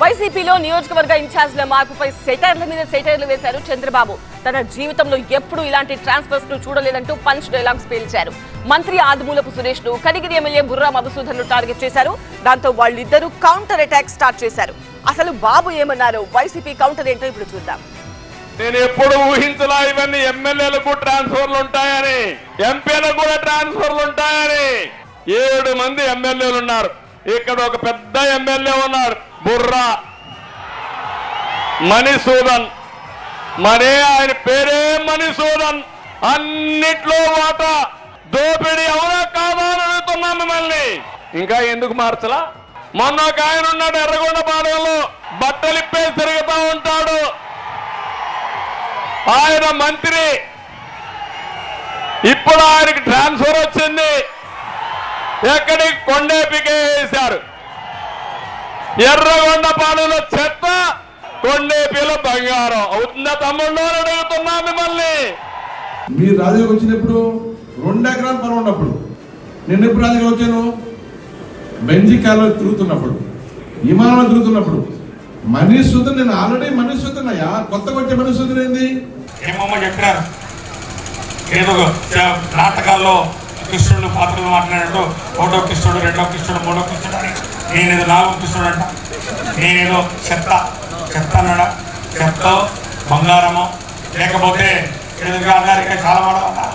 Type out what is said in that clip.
వైసీపీలో నియోజకవర్గ ఇన్ఛార్జ్ల మార్పుపై సెటైర్ల మీద సెటైర్లు వేశారు చంద్రబాబు. తన జీవితంలో ఎప్పుడు ఇలాంటి ట్రాన్స్ఫర్స్ను చూడలేదంటూ పంచ్ డైలాగ్స్ పేల్చారు. మంత్రి ఆదిమూలపు సురేష్ను కనిగిరి ఎమ్మెల్యే బుర్రా మధుసూదన్ను టార్గెట్ చేశారు. దాంతో వాళ్ళిద్దరూ కౌంటర్ అటాక్ స్టార్ట్ చేశారు. అసలు బాబు ఏమన్నారు వైసీపీ కౌంటర్ ఏంటో ఇప్పుడు చూద్దాం. నేను ఎప్పుడు ఊహించలా ఇవన్నీ ఎమ్మెల్యేలకు ట్రాన్స్ఫర్లు ఉంటాయని ఎంపీలకు కూడా ట్రాన్స్ఫర్లు ఉంటాయని. ఏడు మంది ఎమ్మెల్యేలు ఉన్నారు. ఇక్కడ ఒక పెద్ద ఎమ్మెల్యే ఉన్నాడు బుర్రా. మణిసూదన్. మరే ఆయన పేరే మణిసూదన్. అన్నిట్లో మాట దోపిడీ ఎవరో కాదా అని అడుగుతున్నాం మిమ్మల్ని. ఇంకా ఎందుకు మార్చలా? మొన్న ఒక ఆయన ఉన్నాడు ఎర్రగొండపాలెంలో బట్టలు ఇప్పేసి తిరుగుతా ఉంటాడు. ఆయన మంత్రి. ఇప్పుడు ఆయనకి ట్రాన్స్ఫర్ ఎక్కడికి కొండేపికే వేశారు? ఎర్రగొండపాలెంలో చెత్త కొండేపిలో బంగారం. అవుతుందా తమ్ముళ్ళు? అని అడుగుతున్నా మిమ్మల్ని. మీరు రాజకీయం వచ్చినప్పుడు రెండు ఎకరాల పొలం ఉన్నప్పుడు. నేను ఎప్పుడు రాజకీయం వచ్చాను? బెంజి కాలువ తిరుగుతున్నప్పుడు. విమానంలో తిరుగుతున్నప్పుడు. మనీష్ సుధన్ నేను ఆల్రెడీ మనీష్ సుధన్ అయ్యా. కొత్తగా వచ్చే మనీష్ సుధన్ ఏంది? ఏమమ్మ చెప్పినారు ఏదో నాటకాల్లో కృష్ణుడు పాత్రలు మాట్లాడినట్టు ఒకటో కృష్ణుడు రెండో కృష్ణుడు మూడో కృష్ణుడు అని. నేనేదో నాలుగో కృష్ణుడు అంట నేనేదో చెత్త. చెత్త అన్నాడా చెత్త బంగారము. లేకపోతే ఎదురుగా అన్నారు ఇంకా చాలా మాట వలస